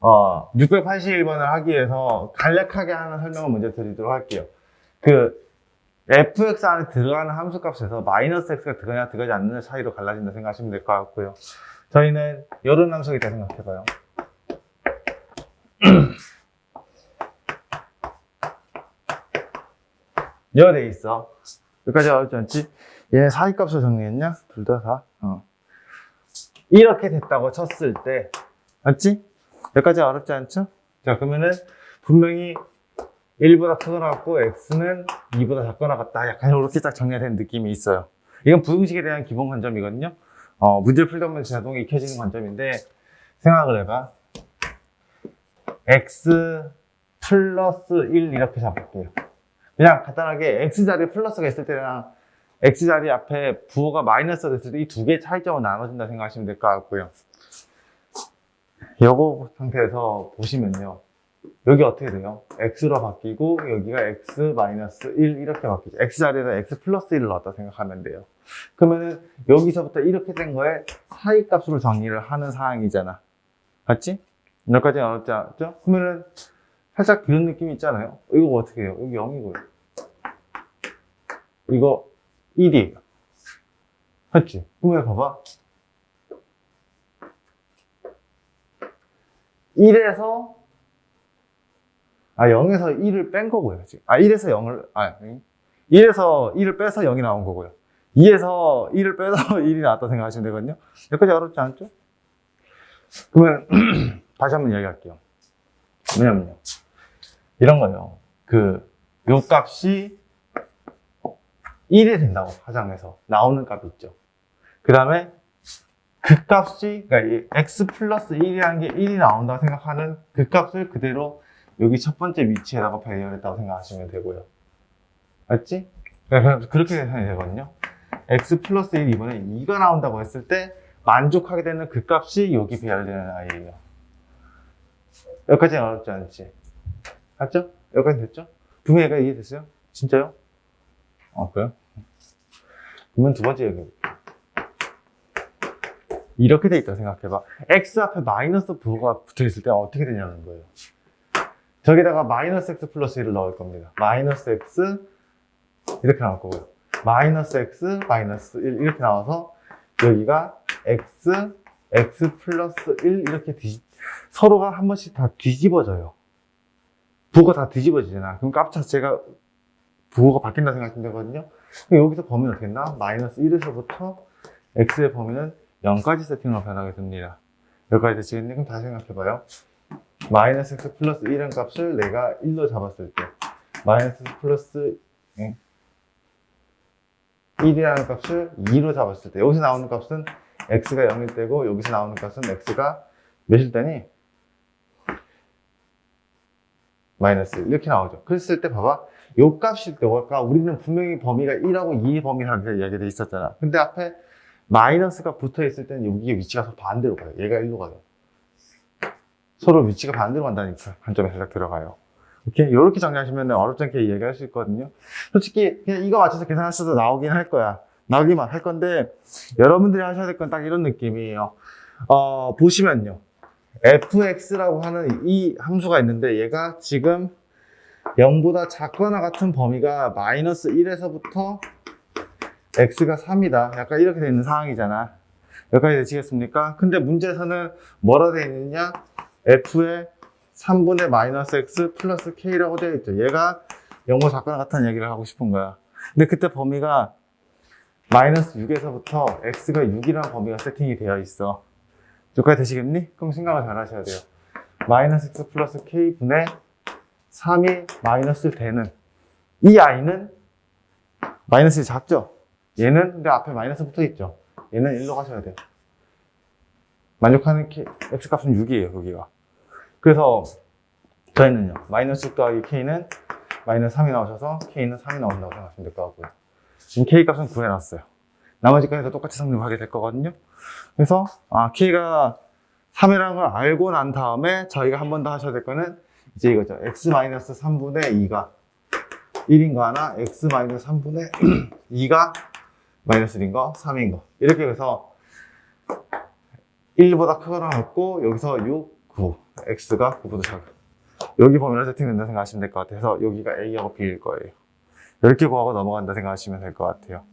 어, 681번을 하기 위해서 간략하게 하는 설명을 먼저 드리도록 할게요. 그 fx 안에 들어가는 함수 값에서 마이너스 x가 들어가냐 들어가지 않느냐 차이로 갈라진다 생각하시면 될 것 같고요. 저희는 이런 함수이다 생각해봐요. 여돼 있어. 여기까지 어렵지 않지? 얘 사이 값을 정리했냐? 둘 다 다. 어. 이렇게 됐다고 쳤을 때, 맞지? 여기까지 어렵지 않죠? 자, 그러면은 분명히 1보다 크거나 같고 x는 2보다 작거나 같다. 약간 이렇게 딱 정리가 된 느낌이 있어요. 이건 부등식에 대한 기본 관점이거든요. 어, 문제를 풀다 보면 자동이 익혀지는 관점인데 생각을 해봐. x 플러스 1 이렇게 잡을게요. 그냥 간단하게 x자리에 플러스가 있을 때랑 x자리 앞에 부호가 마이너스가 됐을 때 이 두 개의 차이점을 나눠준다 생각하시면 될 것 같고요. 요거 상태에서 보시면요. 여기 어떻게 돼요? x로 바뀌고 여기가 x 마이너스 1 이렇게 바뀌죠. x자리에다 x 플러스 1을 넣었다 생각하면 돼요. 그러면은 여기서부터 이렇게 된 거에 사이 값으로 정리를 하는 상황이잖아. 맞지? 여기까지 어렵지 않죠? 그러면은 살짝 그런 느낌이 있잖아요. 이거 어떻게 해요? 여기 0이고요. 이거 1이에요. 맞지? 그러면 봐봐. 1에서 아 0에서 1을 뺀 거고요. 아 1에서 0을 아 1에서 1을 빼서 0이 나온 거고요. 2에서 1을 빼서 1이 나왔다 생각하시면 되거든요. 여기까지 어렵지 않죠? 그러면 다시 한번 이야기할게요. 뭐냐면요. 이런 거예요. 그, 요 값이 1이 된다고, 화장해서. 나오는 값이 있죠. 그 다음에 그 값이, 그러니까 이 x 플러스 1이라는 게 1이 나온다고 생각하는 그 값을 그대로 여기 첫 번째 위치에다가 배열했다고 생각하시면 되고요. 맞지? 그렇게 계산이 되거든요. x 플러스 1 이번에 2가 나온다고 했을 때 만족하게 되는 그 값이 여기 배열되는 아이예요. 여기까지는 어렵지 않지? 맞죠? 여기까지 됐죠? 분명히가 이해됐어요? 진짜요? 어, 그래요? 그러면 두 번째 얘기 이렇게 돼 있다 생각해봐. x 앞에 마이너스 부호가 붙어 있을 때 어떻게 되냐는 거예요. 저기다가 마이너스 x 플러스 1을 넣을 겁니다. 마이너스 x 이렇게 나올 거고요. 마이너스 x 마이너스 1 이렇게 나와서 여기가 x x 플러스 1 이렇게 뒤, 서로가 한 번씩 다 뒤집어져요. 부호가 다 뒤집어지잖아. 그럼 값 자체가 부호가 바뀐다 생각하면 되거든요. 여기서 범위는 어떻게 됐나? 마이너스 1에서부터 x의 범위는 0까지 세팅으로 변하게 됩니다. 여기까지? 그럼 다시 생각해봐요. 마이너스 x 플러스 1은 값을 내가 1로 잡았을 때 마이너스 플러스 1이라는 값을 2로 잡았을 때 여기서 나오는 값은 x가 0일 때고 여기서 나오는 값은 x가 몇일 때니? 마이너스 1 이렇게 나오죠. 그랬을 때 봐봐. 요 값일 때 아까 우리는 분명히 범위가 1하고 2의 범위라고 이야기돼 있었잖아. 근데 앞에 마이너스가 붙어 있을 때는 여기 위치가 서로 반대로 가요. 얘가 1로 가요. 서로 위치가 반대로 간다니까 관점에 살짝 들어가요. 오케이? 이렇게 정리하시면 어렵지 않게 이야기할 수 있거든요. 솔직히 그냥 이거 맞춰서 계산하셔도 나오긴 할 거야. 나오기만 할 건데 여러분들이 하셔야 될 건 딱 이런 느낌이에요. 어, 보시면요. fx라고 하는 이 함수가 있는데 얘가 지금 0보다 작거나 같은 범위가 마이너스 1에서부터 x가 3이다. 약간 이렇게 되어 있는 상황이잖아. 여기까지 되시겠습니까? 근데 문제에서는 뭐라 되어 있느냐? f의 3분의 마이너스 x 플러스 k라고 되어 있죠. 얘가 0보다 작거나 같은 얘기를 하고 싶은 거야. 근데 그때 범위가 마이너스 6에서부터 x가 6이라는 범위가 세팅이 되어 있어. 여기까지 되시겠니? 그럼 생각을 잘 하셔야 돼요. 마이너스 x 플러스 k분의 3이 마이너스 되는 이 i는 마이너스이 작죠? 얘는 근데 앞에 마이너스 붙어 있죠? 얘는 1로 가셔야 돼요. 만족하는 k, x 값은 6이에요, 여기가. 그래서 저희는요, 마이너스 6 더하기 k는 마이너스 3이 나오셔서 k는 3이 나온다고 생각하시면 될 것 같고요. 지금 k 값은 구해놨어요. 나머지 값에서 똑같이 성립하게 될 거거든요. 그래서 아, k가 3이라는 걸 알고 난 다음에 저희가 한 번 더 하셔야 될 거는 이제 이거죠. x-3분의 2가 1인 거 하나, x-3분의 2가 마이너스 1인 거, 3인 거. 이렇게 해서 1보다 크거나 같고 여기서 6, 9. x가 9보다 작아. 여기 범위로 세팅된다 생각하시면 될 것 같아서 여기가 A하고 B일 거예요. 이렇게 구하고 넘어간다 생각하시면 될 것 같아요.